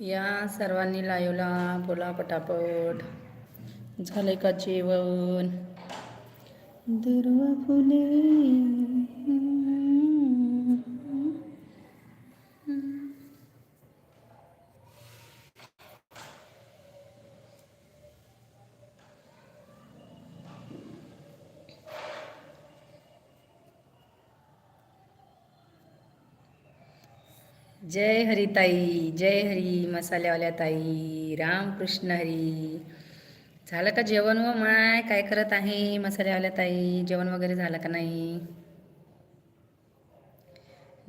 या सर्वांनी लाईवला बोला पटापट. झाले का जेवण? दुर्वा फुले जय हरी ताई जय हरी मसाल्यावाल्या ताई रामकृष्ण हरी. झालं का जेवण व माय? काय करत आहे मसाल्यावाल्या ताई? जेवण वगैरे झालं का नाही?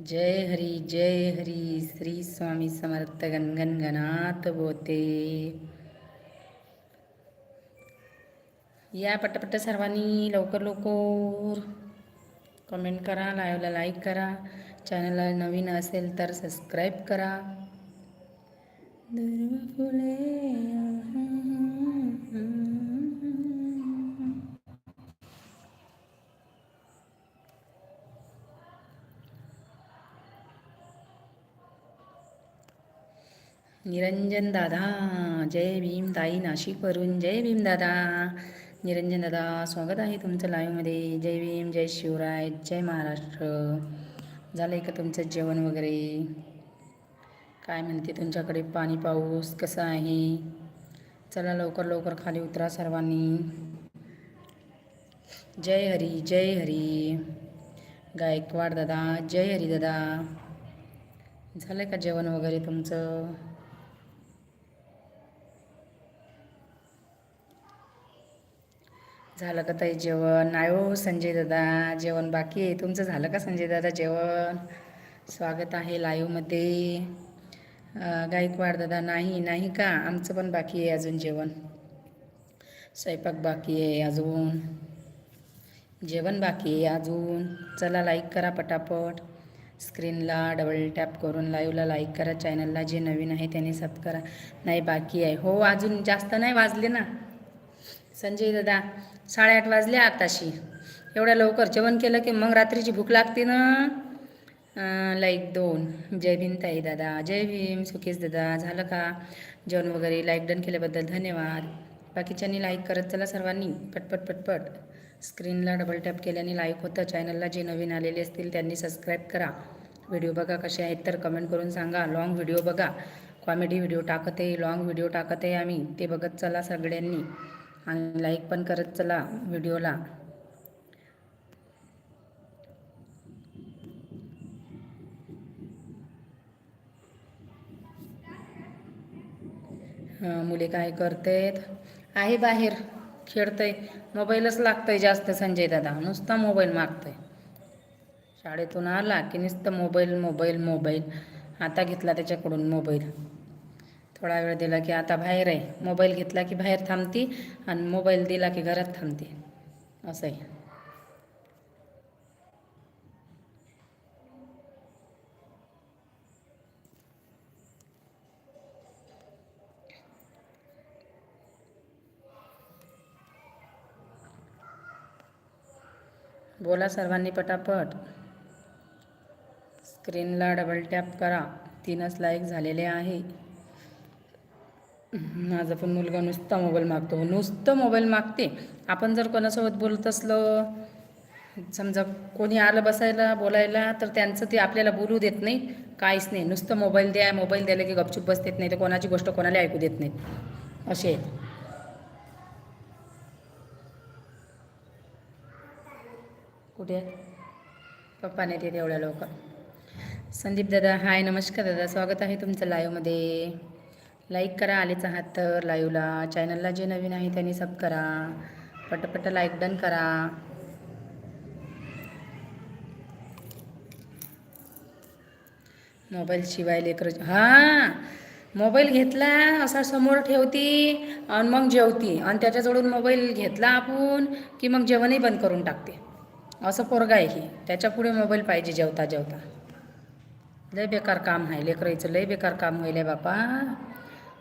जय हरी जय हरी. श्री स्वामी समर्थ गणगण बोते. या पटपट सर्वांनी लवकर लवकर कमेंट करा लाईव्हला लाईक करा. चॅनलला नवीन असेल तर सबस्क्राईब करा. फुले निरंजन दादा जय भीम ताई नाशिकवरून जय भीम दादा. निरंजन दादा स्वागत आहे तुमचं लाईव्हमध्ये जय भीम जय शिवराय जय महाराष्ट्र. झालं आहे का तुमचं जेवण वगैरे? काय म्हणते तुमच्याकडे? पाणी पाऊस कसं आहे? चला लवकर लवकर खाली उतरा सर्वांनी. जय हरी जय हरी. गायकवाड दादा जय हरी दादा. झालं का जेवण वगैरे तुमचं? झालं का ताई जेवण? नाही हो संजय दादा जेवण बाकी आहे. तुमचं झालं का संजय दादा जेवण? स्वागत आहे लाईव्हमध्ये गायकवाड दादा नाही नाही का? आमचं पण बाकी आहे अजून जेवण. स्वयंपाक बाकी आहे अजून. जेवण बाकी आहे अजून. चला लाईक करा पटापट. स्क्रीनला डबल टॅप करून लाईव्हला लाईक करा. चॅनलला जे नवीन आहे त्याने सब करा. नाही बाकी आहे. हो अजून जास्त नाही वाजले ना. संजय दादा साडेआठ वाजले आताशी. एवढ्या लवकर जेवण केलं की मग रात्रीची भूक लागते ना? लाईक दोन. जय भीम ताई दादा. जय भीम. सुकेश दादा झालं का? जेवण वगैरे लाईक डन केल्याबद्दल धन्यवाद. बाकीच्यांनी लाईक करत चला सर्वांनी. पटपट पटपट. स्क्रीनला डबल टॅप केल्याने लाईक होतं. चॅनलला जे नवीन आलेले असतील त्यांनी सबस्क्राईब करा. व्हिडिओ बघा कसे आहेत तर कमेंट करून सांगा. लॉंग व्हिडिओ बघा. कॉमेडी व्हिडिओ टाकत आहे लॉंग व्हिडिओ टाकत आहे आम्ही. ते बघत चला सगळ्यांनी. आणि लाईक पण करत चला व्हिडिओला. मुले काय करतेत? आहे बाहेर खेळतंय. मोबाईलच लागतंय जास्त संजय दादा. नुसता मोबाईल मागतंय. शाळेतून आला की नुसतं मोबाईल मोबाईल मोबाईल. आता घेतला त्याच्याकडून मोबाईल. थोडा वेळ दिला की आता बाहेर आहे. मोबाईल घेतला की बाहेर थांबती आणि मोबाईल दिला की घरात थांबते. असं आहे बोला सर्वांनी पटापट. स्क्रीनला डबल टॅप करा. तीनच लाईक झालेले आहे. माझा पण मुलगा नुसता मोबाईल मागतो. हो, नुसतं मोबाईल मागते. आपण जर कोणासोबत बोलत असलो समजा कोणी आलं बसायला बोलायला तर त्यांचं ते आपल्याला बोलू देत नाही काहीच नाही. नुसतं मोबाईल द्या मोबाईल द्यायला की गपचूप बसतेत नाही तर कोणाची गोष्ट कोणाला ऐकू देत नाहीत. असे. आहेत कुठे आहे? पप्पा नाही येत एवढ्या लवकर. संदीप दादा हाय नमस्कार दादा. स्वागत आहे तुमचं लाईव्हमध्ये लाईक करा आलेच आहात तर लाईव्हला. चॅनलला जे नवीन आहे त्यांनी सब करा. पटपट लाईक डन करा. मोबाईल शिवाय लेकर हां! मोबाईल घेतला असा समोर ठेवती आणि मग जेवती. आणि त्याच्याजवळून मोबाईल घेतला आपण की मग जेवणही बंद करून टाकते. असं पोरगा आहे ही. त्याच्या पुढे मोबाईल पाहिजे जेवता जेवता लय बेकार काम आहे. लेकरायचं लय बेकार काम होईल बापा.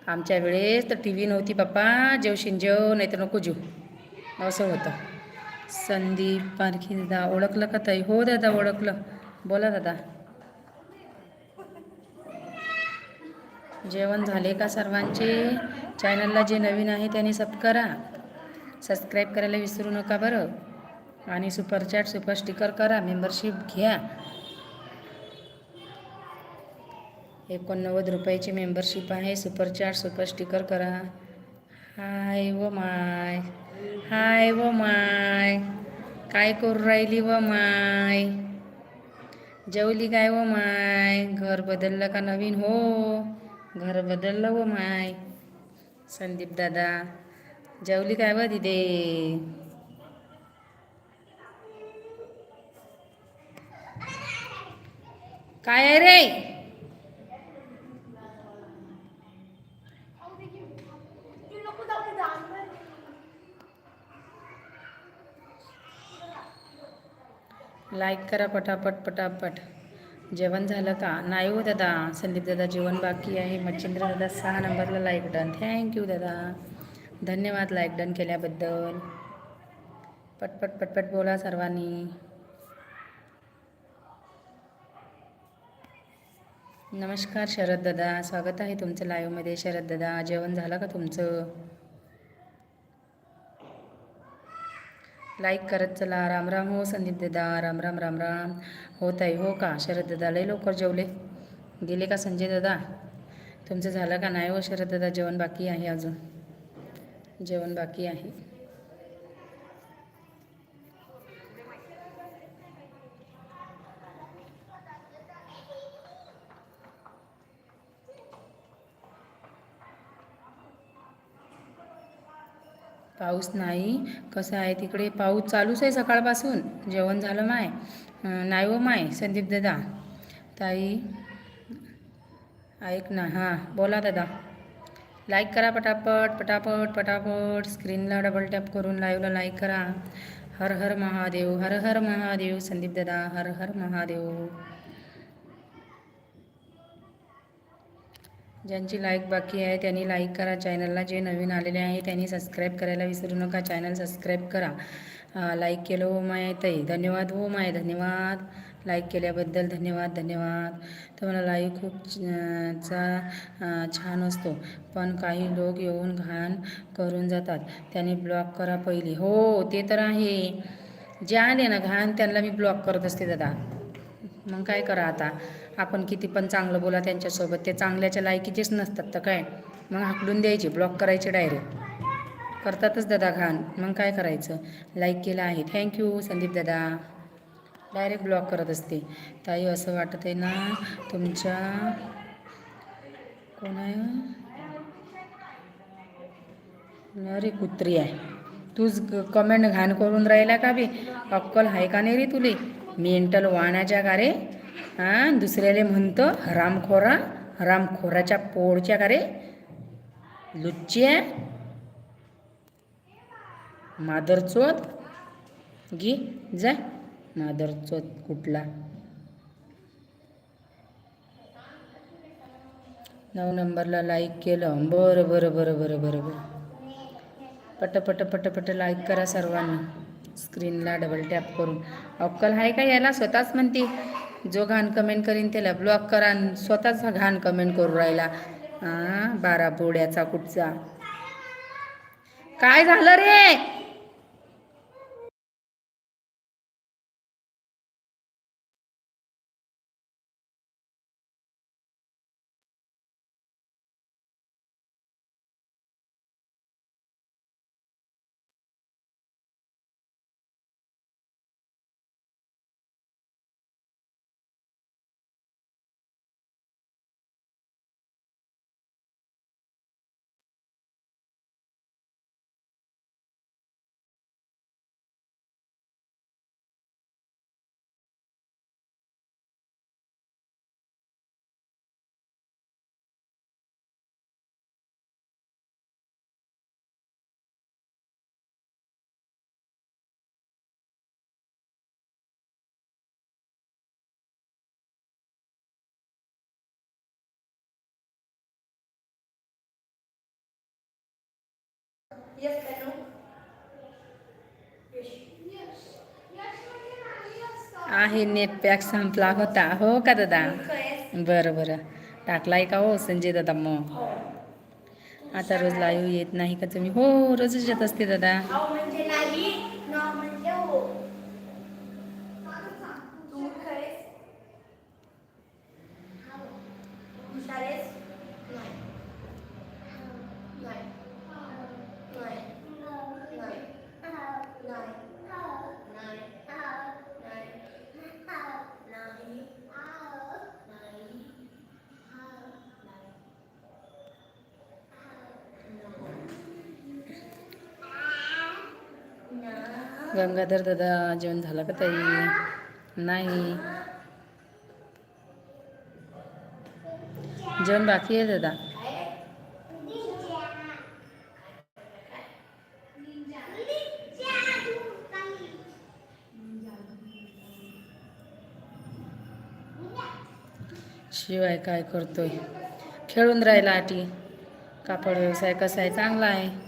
आमच्या वेळेस तर टी व्ही नव्हती पप्पा. जेवशीन जेव नाही तर नको जेव. असं होतं. संदीप पारखी दादा ओळखलं का ताई? हो दादा ओळखलं. बोला दादा. जेवण झाले का सर्वांचे? चॅनलला जे नवीन आहे त्यांनी सब करा. सबस्क्राईब करायला विसरू नका बरं. आणि सुपरचॅट सुपर स्टिकर करा. मेंबरशिप घ्या. एकोणनव्वद रुपयाची मेंबरशिप आहे. सुपर चॅट सुपर स्टिकर करा. हाय व माय. हाय व माय. काय करू राहिली व माय? जेवली काय व माय? घर बदललं का नवीन? हो घर बदललं व माय. संदीप दादा जेवली काय व दिदे? काय आहे रे? लाईक करा पटापट पटापट. जेवण झालं का? नाही हो दादा. संदीप दादा जेवण बाकी आहे. मच्छिंद्र दादा सहा नंबरला लाईक डन थँक्यू दादा. धन्यवाद लाईक डन केल्याबद्दल. पटपट पटपट बोला सर्वांनी. नमस्कार शरद दादा. स्वागत आहे तुमचं लाईव्हमध्ये शरद दादा जेवण झालं का तुमचं? लाईक करत चला. राम राम हो संदीप दादा. राम राम राम राम. हो ताई हो का? शरद दादा लई लवकर जेवले. गेले का संजय दादा? तुमचं झालं का नाही हो शरद दादा? जेवण बाकी आहे अजून. जेवण बाकी आहे. पाऊस नाही. कसं आहे तिकडे? पाऊस चालूच आहे सकाळपासून. जेवण झालं माय. नाही व माय संदीप दादा. ताई. ऐक ना हां बोला दादा. लाईक करा पटापट पटापट पटापट. स्क्रीनला डबल टॅप करून लाईव्हला लाईक करा. हर हर महादेव हर हर महादेव संदीप दादा हर हर महादेव. ज्यांची लाईक बाकी आहे त्यांनी लाईक करा चॅनलला जे नवीन आलेले आहे त्यांनी सबस्क्राईब करायला विसरू नका. चॅनल सबस्क्राईब करा. लाईक केलं हो माय ताई. धन्यवाद हो माय धन्यवाद. लाईक केल्याबद्दल धन्यवाद धन्यवाद. तर मला लाईक खूप चा छान असतो. पण काही लोक येऊन घाण करून जातात. त्यांनी ब्लॉक करा पहिले. हो ते तर आहे. जे आले ना घाण त्यांना मी ब्लॉक करत असते दादा. मग काय करा आता? आपण किती पण चांगलं बोला त्यांच्यासोबत ते चांगल्याच्या लायकीचेच नसतात तर काय? मग हाकलून द्यायची ब्लॉक करायची डायरेक्ट करतातच दादा घाण. मग काय करायचं? लाईक केलं आहे. थँक्यू संदीप दादा. डायरेक्ट ब्लॉक करत असते. ताई असं वाटत आहे ना तुमच्या कोण आहे अरे कुत्री आहे. तूच कमेंट घाण करून राहिला का बे? अक्कल आहे का नाही रे तुले? मेंटल वाण्याच्या का रे हां दुसऱ्याले म्हणतं हरामखोरा हरामखोराच्या पोळच्या का रे? लुच्च्या मादरचोत गी जा मादरचोत कुठला? नऊ नंबरला लाईक केलं. बरं बरं बरं बरं बरं बरं. पट पट पट पट लाईक करा सर्वांनी. स्क्रीनला डबल टॅप करून. अक्कल आहे का याला? स्वतःच म्हणते. जो घाण कमेंट करीन त्याला ब्लॉक करा स्वतःच घाण कमेंट करू राहिला. हां बारा बोड्याचा कुठचा? काय झालं रे? आहे नेट पॅक संपला होता. हो का दादा? बरं बरं. टाकलाय का हो संजय दादा मग हो. आता रोज लाईव्ह येत नाही का तुम्ही? हो रोजच येत असते दादा. हो म्हणजे नाही. गंगाधर दादा जेवण झालं का ताई? नाही. जेवण बाकी आहे दादा. शिवाय काय करतोय? खेळून राहिला आटी. कापड व्यवसाय कसा आहे? चांगला आहे.